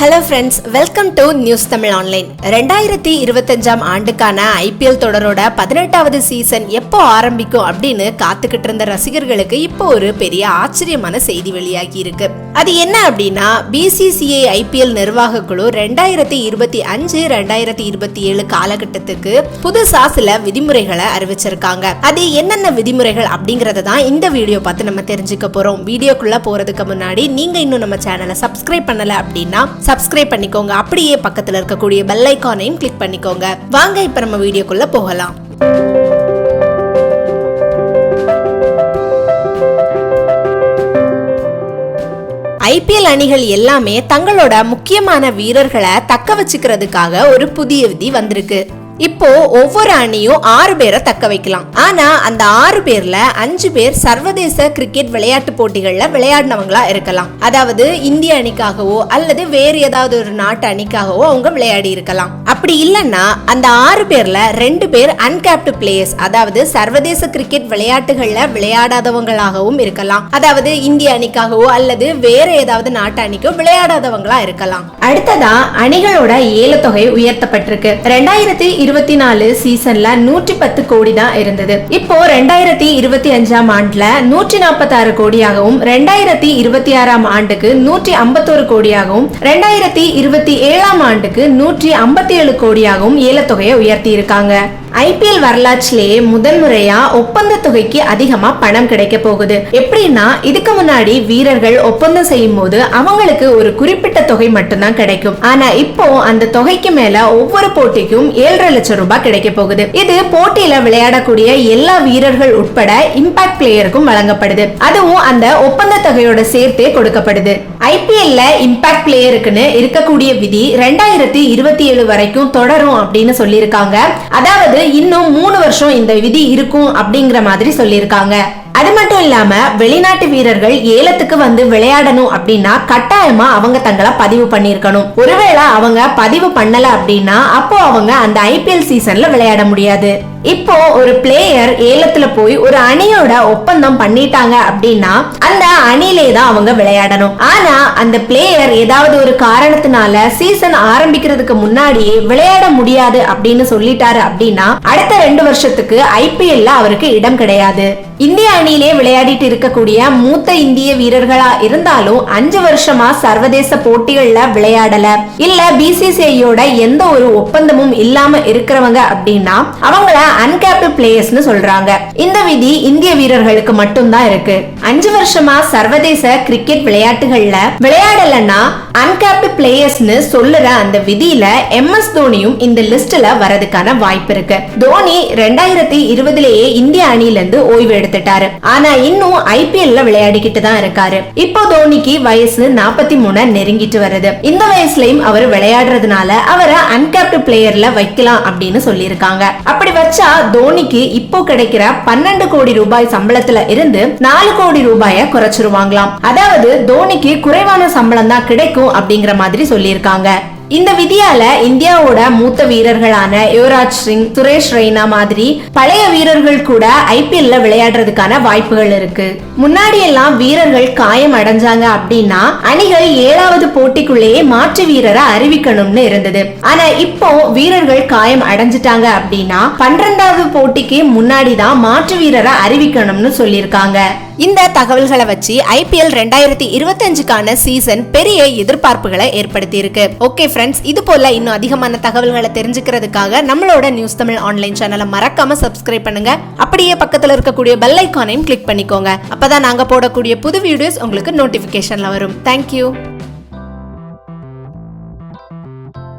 Hello friends welcome to news Tamil online ரெண்டாயிரத்தி இருபத்தஞ்சாம் ஆண்டுக்கான ஐபிஎல் தொடரோட பதினெட்டாவது சீசன் எப்போ ஆரம்பிக்கும் அப்படின்னு காத்துக்கிட்டு இருந்த ரசிகர்களுக்கு இப்போ ஒரு பெரிய ஆச்சரியமான செய்தி வெளியாகி இருக்கு. அது என்ன அப்படின்னா பிசிசிஐ ஐபிஎல் நிர்வாக குழு ரெண்டாயிரத்தி இருபத்தி அஞ்சு ரெண்டாயிரத்தி இருபத்தி ஏழு காலகட்டத்துக்கு புதுசா சில விதிமுறைகளை அறிவிச்சிருக்காங்க. அது என்னென்ன விதிமுறைகள் அப்படிங்கறத தான் இந்த வீடியோ பார்த்து நம்ம தெரிஞ்சுக்க போறோம். வீடியோக்குள்ள போறதுக்கு முன்னாடி நீங்க இன்னும் நம்ம சேனலை சப்ஸ்கிரைப் பண்ணல அப்படின்னா சப்ஸ்கிரைப் பண்ணிக்கோங்க. அப்படியே பக்கத்துல இருக்கக்கூடிய பெல் ஐக்கானையும் கிளிக் பண்ணிக்கோங்க. வாங்க இப்ப நம்ம வீடியோக்குள்ள போகலாம். ஐபிஎல் அணிகள் எல்லாமே தங்களோட முக்கியமான வீரர்களை தக்க வச்சுக்கிறதுக்காக ஒரு புதிய விதி வந்திருக்கு. இப்போ ஒவ்வொரு அணியும் ஆறு பேரை தக்க வைக்கலாம். ஆனா அந்த ஆறு பேர்ல அஞ்சு பேர் சர்வதேச கிரிக்கெட் விளையாட்டு போட்டிகள்ல விளையாடினவங்களா இருக்கலாம். அதாவது இந்திய அணிக்காகவோ அல்லது வேறு ஏதாவது ஒரு நாட்டு அணிக்காகவோ அவங்க விளையாடி இருக்கலாம். அப்படி இல்லைன்னா அந்த ஆறு பேர்ல ரெண்டு பேர் அன்கேப்டு பிளேயர்ஸ் அதாவது சர்வதேச கிரிக்கெட் விளையாட்டுகள்ல விளையாடாதவங்களாகவும் இருக்கலாம். அதாவது இந்திய அணிக்காகவோ அல்லது வேற ஏதாவது நாட்டு அணிக்கோ விளையாடாதவங்களா இருக்கலாம். அடுத்ததா அணிகளோட ஏலத்தொகை உயர்த்தப்பட்டிருக்கு. ரெண்டாயிரத்தி இருபத்தி நாலு சீசன்ல நூற்றி பத்து கோடி தான் இருந்தது. இப்போ ரெண்டாயிரத்தி இருபத்தி அஞ்சாம் ஆண்டுல நூற்றி நாற்பத்தி ஆறு கோடியாகவும் ரெண்டாயிரத்தி இருபத்தி ஆறாம் ஆண்டுக்கு நூற்றி ஐம்பத்தோரு கோடியாகவும் ரெண்டாயிரத்தி இருபத்தி ஏழாம் ஆண்டுக்கு நூற்றி ஐம்பத்தி ஏழு கோடியாகவும் ஏலத்தொகையை உயர்த்தி இருக்காங்க ஐபிஎல் வரலாற்றிலேயே முதல் முறையா ஒப்பந்த தொகைக்கு அதிகமா பணம் கிடைக்க போகுது. எப்படின்னா இதுக்கு முன்னாடி வீரர்கள் ஒப்பந்தம் செய்யும் போது அவங்களுக்கு ஒரு குறிப்பிட்ட தொகை மட்டும்தான் கிடைக்கும். ஆனா இப்போ அந்த தொகைக்கு மேல ஒவ்வொரு போட்டிக்கும் ஏழரை லட்சம் ரூபாய் கிடைக்க போகுது. இது போட்டியில விளையாடக்கூடிய எல்லா வீரர்கள் உட்பட இம்பாக்ட் பிளேயருக்கும் வழங்கப்படுது. அதுவும் அந்த ஒப்பந்த தொகையோட சேர்த்தே கொடுக்கப்படுது. ஐபிஎல்ல இம்பாக்ட் பிளேயருக்குன்னு இருக்கக்கூடிய விதி ரெண்டாயிரத்தி இருபத்தி ஏழு வரைக்கும் தொடரும் அப்படின்னு சொல்லியிருக்காங்க. அதாவது இன்னும் மூணு வருஷம் இந்த விதி இருக்கும் அப்படிங்கிற மாதிரி சொல்லியிருக்காங்க. அது மட்டும் இல்லாம வெளிநாட்டு வீரர்கள் ஏலத்துக்கு வந்து விளையாடணும் அப்படின்னா கட்டாயமா அவங்க தங்களை பதிவு பண்ணிருக்கணும் ஒருவேளை அவங்க பதிவு பண்ணல அப்படின்னா அப்போ அவங்க அந்த ஐபிஎல் சீசன்ல விளையாட முடியாது. இப்போ ஒரு பிளேயர் ஏலத்துல போய் ஒரு அணியோட ஒப்பந்தம் பண்ணிட்டாங்க அப்படின்னா அந்த அணிலே தான் அவங்க விளையாடணும். ஆனா அந்த பிளேயர் ஏதாவது ஒரு காரணத்தினால சீசன் ஆரம்பிக்கிறதுக்கு முன்னாடியே விளையாட முடியாது அப்படின்னு சொல்லிட்டாரு அப்படின்னா அடுத்த ரெண்டு வருஷத்துக்கு ஐபிஎல்ல அவருக்கு இடம் கிடையாது. இந்திய அணியிலே விளையாடிட்டு இருக்கக்கூடிய மூத்த இந்திய வீரர்களா இருந்தாலும் அஞ்சு வருஷமா சர்வதேச போட்டிகள்ல விளையாடல. இல்ல பிசிசிஐயோட எந்த ஒரு ஒப்பந்தமும் இல்லாம இருக்கிறவங்க அப்படின்னா அவங்கள அன்கேப்டு பிளேயர்ஸ்னு சொல்றாங்க. இந்த விதி இந்திய வீரர்களுக்கு மட்டும்தான் இருக்கு. அஞ்சு வருஷமா சர்வதேச கிரிக்கெட் விளையாட்டுகள்ல விளையாடலன்னா அன்கேப்டு பிளேயர்ஸ்னு சொல்லுற அந்த விதியில எம் எஸ் தோனியும் இந்த லிஸ்ட்ல வரதுக்கான வாய்ப்பு இருக்கு. தோனி ரெண்டாயிரத்தி இருபதுலேயே இந்திய அணில இருந்து ஓய்வு எடுத்துட்டாரு. ஆனா இன்னும் ஐபிஎல்ல விளையாடிக்கிட்டு தான் இருக்காரு. இப்போ தோனிக்கு வயசு நாற்பத்தி மூணு நெருங்கிட்டு வருது. இந்த வயசுலயும் அவர் விளையாடுறதுனால அவரை அன்கேப்டு பிளேயர்ல வைக்கலாம் அப்படின்னு சொல்லியிருக்காங்க. அப்படி வச்சா தோனிக்கு இப்போ கிடைக்கிற பன்னெண்டு கோடி ரூபாய் சம்பளத்துல இருந்து நாலு கோடி ரூபாய குறைச்சிருவாங்களாம். அதாவது தோனிக்கு குறைவான சம்பளம் தான் கிடைக்கும் அப்படிங்கிற மாதிரி சொல்லியிருக்காங்க. இந்த விதியால இந்தியாவோட மூத்த வீரர்களான யுவராஜ் சிங் சுரேஷ் ரெய்னா மாதிரி பழைய வீரர்கள் கூட ஐபிஎல்ல விளையாடுறதுக்கான வாய்ப்புகள் இருக்கு. முன்னாடி எல்லாம் வீரர்கள் காயம் அடைஞ்சாங்க அப்படின்னா அணிகள் ஏழாவது போட்டிக்குள்ளேயே மாற்று வீரரை அறிவிக்கணும்னு இருந்தது. ஆனா இப்போ வீரர்கள் காயம் அடைஞ்சிட்டாங்க அப்படின்னா பன்னிரெண்டாவது போட்டிக்கு முன்னாடி தான் மாற்று வீரரை அறிவிக்கணும்னு சொல்லியிருக்காங்க. இந்த தகவல்களை வச்சு ஐபிஎல் ரெண்டாயிரத்தி இருபத்தஞ்சுக்கான சீசன் பெரிய எதிர்பார்ப்புகளை ஏற்படுத்தி இருக்கு ஓகே ஃப்ரெண்ட்ஸ் இது போல இன்னும் அதிகமான தகவல்களை தெரிஞ்சுக்கிறதுக்காக நம்மளோட நியூஸ் தமிழ் ஆன்லைன் சேனலை மறக்காம சப்ஸ்கிரைப் பண்ணுங்க. அப்படியே பக்கத்துல இருக்கக்கூடிய பெல் ஐக்கானையும் கிளிக் பண்ணிக்கோங்க. அப்பதான் நாங்க போடக்கூடிய புது வீடியோஸ் உங்களுக்கு நோட்டிபிகேஷன்ல வரும். தேங்க்யூ